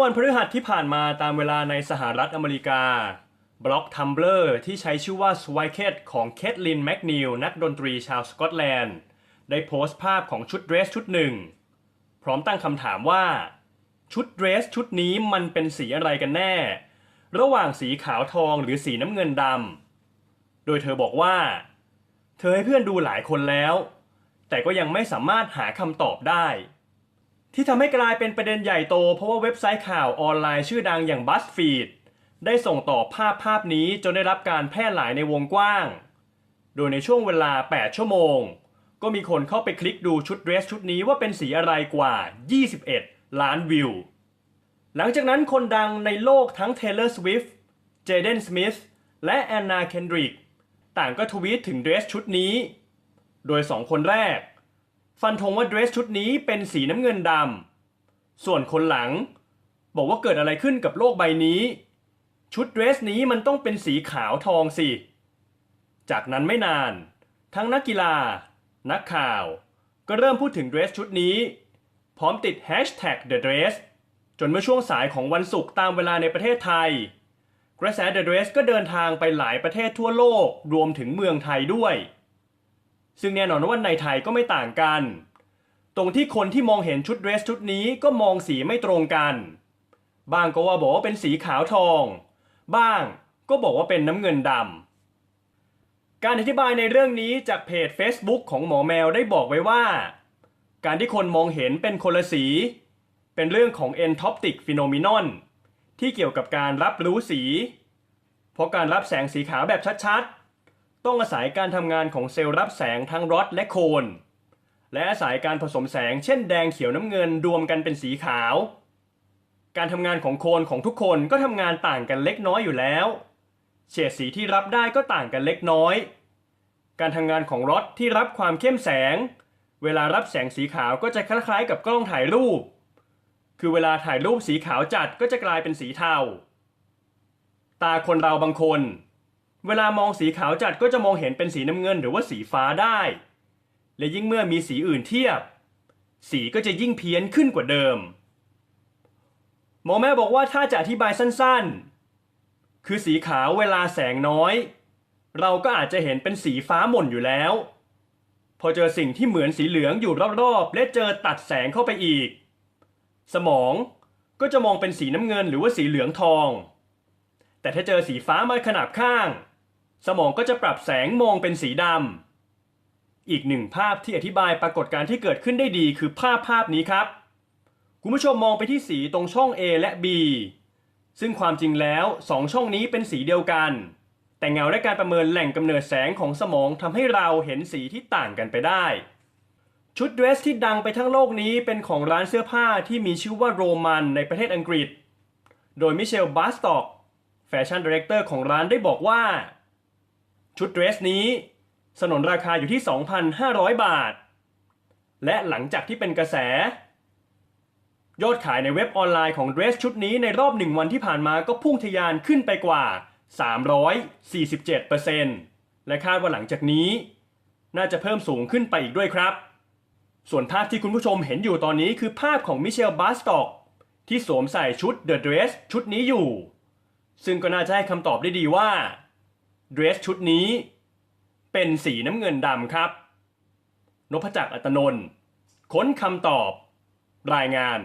อวันพฤหัสที่ผ่านมาตามเวลาในสหรัฐอเมริกา บล็อกทัมเบอร์ที่ใช้ชื่อว่า s w i k e t ของเคทลินแมกนิลนักดนตรีชาวสกอตแลนด์ ได้โพสต์ภาพของชุดเดรสชุดหนึ่ง พร้อมตั้งคำถามว่า ชุดเดรสชุดนี้มันเป็นสีอะไรกันแน่ ระหว่างสีขาวทองหรือสีน้ำเงินดำโดยเธอบอกว่า เธอให้เพื่อนดูหลายคนแล้ว แต่ก็ยังไม่สามารถหาคำตอบได้ ที่ทำให้กลายเป็นประเด็นใหญ่โต เพราะว่าเว็บไซต์ข่าวออนไลน์ชื่อดังอย่าง BuzzFeed ได้ส่งต่อภาพภาพนี้จนได้รับการแพร่หลายในวงกว้าง โดยในช่วงเวลา 8 ชั่วโมง ก็มีคนเข้าไปคลิกดูชุดเดรสชุดนี้ว่าเป็นสีอะไรกว่า 21 ล้านวิว หลังจากนั้นคนดังในโลกทั้ง Taylor Swift Jaden Smith และ Anna Kendrick ต่างก็ทวีตถึงเดรสชุดนี้ โดยสองคนแรก ฟันธงว่าเดรสชุดนี้เป็นสีน้ำเงินดำส่วนคนหลัง บอกว่าเกิดอะไรขึ้นกับโลกใบนี้ ชุดเดรสนี้มันต้องเป็นสีขาวทองสิ จากนั้นไม่นาน ทั้งนักกีฬา นักข่าว ก็เริ่มพูดถึงเดรสชุดนี้ พร้อมติด Hashtag The Dress จนเมื่อช่วงสายของวันศุกร์ตามเวลาในประเทศไทย กระแส The Dress ก็เดินทางไปหลายประเทศทั่วโลกรวมถึงเมืองไทยด้วย ซึ่งแน่นอนว่าในไทยก็ไม่ต่างกัน ตรงที่คนที่มองเห็นชุดเดรสชุดนี้ก็มองสีไม่ตรงกันบางก็ว่าบอกว่าเป็นสีขาวทอง บ้างก็บอกว่าเป็นน้ำเงินดำการอธิบายในเรื่องนี้จากเพจ Facebook ของหมอแมวได้บอกไว้ว่า การที่คนมองเห็นเป็นคนละสี เป็นเรื่องของ entoptic phenomenon ที่เกี่ยวกับการรับรู้สี เพราะการรับแสงสีขาวแบบชัดๆ ต้องอาศัยการทำงานของเซลล์รับแสงทั้งรอดและโคน และอาศัยการผสมแสงเช่นแดงเขียวน้ำเงินรวมกันเป็นสีขาว การทำงานของโคนของทุกคนก็ทำงานต่างกันเล็กน้อยอยู่แล้ว เฉดสีที่รับได้ก็ต่างกันเล็กน้อย การทำงานของรถที่รับความเข้มแสง เวลารับแสงสีขาวก็จะคล้ายๆ กับกล้องถ่ายรูป คือเวลาถ่ายรูปสีขาวจัดก็จะกลายเป็นสีเทา ตาคนเราบางคน เวลามองสีขาวจัดก็จะมองเห็นเป็นสีน้ำเงินหรือว่าสีฟ้าได้ และยิ่งเมื่อมีสีอื่นเทียบ สีก็จะยิ่งเพี้ยนขึ้นกว่าเดิม หมอแม่บอกว่าถ้าจะอธิบายสั้นๆ คือสีขาวเวลาแสงน้อย เราก็อาจจะเห็นเป็นสีฟ้าหม่นอยู่แล้ว พอเจอสิ่งที่เหมือนสีเหลืองอยู่รอบๆ และเจอตัดแสงเข้าไปอีก สมองก็จะมองเป็นสีน้ำเงินหรือว่าสีเหลืองทอง แต่ถ้าเจอสีฟ้ามาขนาบข้าง สมองก็จะปรับแสงมองเป็นสีดำ อีกหนึ่งภาพที่อธิบายปรากฏการณ์ที่เกิดขึ้นได้ดีคือภาพภาพนี้ครับ คุณผู้ชมมองไปที่สีตรงช่อง A และ B ซึ่งความจริงแล้วสองช่องนี้เป็นสีเดียวกัน แต่เงาและการประเมินแหล่งกำเนิดแสงของสมองทำให้เราเห็นสีที่ต่างกันไปได้ ชุดเดรสที่ดังไปทั้งโลกนี้เป็นของร้านเสื้อผ้าที่มีชื่อว่าโรมันในประเทศอังกฤษ โดยมิเชลบาสต็อกแฟชั่นดีเรคเตอร์ของร้านได้บอกว่า ชุดเดรสนี้ สนนราคาอยู่ที่ 2,500 บาท และหลังจากที่เป็นกระแส ยอดขายในเว็บออนไลน์ของเดรสชุดนี้ในรอบหนึ่งวันที่ผ่านมาก็พุ่งทะยานขึ้นไปกว่า 347%และคาดว่าหลังจากนี้ น่าจะเพิ่มสูงขึ้นไปอีกด้วยครับ ส่วนภาพที่คุณผู้ชมเห็นอยู่ตอนนี้คือภาพของมิเชลบาสต็อกที่สวมใส่ชุด The Dress ชุดนี้อยู่ ซึ่งก็น่าจะให้คำตอบได้ดีว่า เดรสชุดนี้ เป็นสีน้ำเงินดำครับ นพจักรอัตนนท์ค้นคำตอบ รายงาน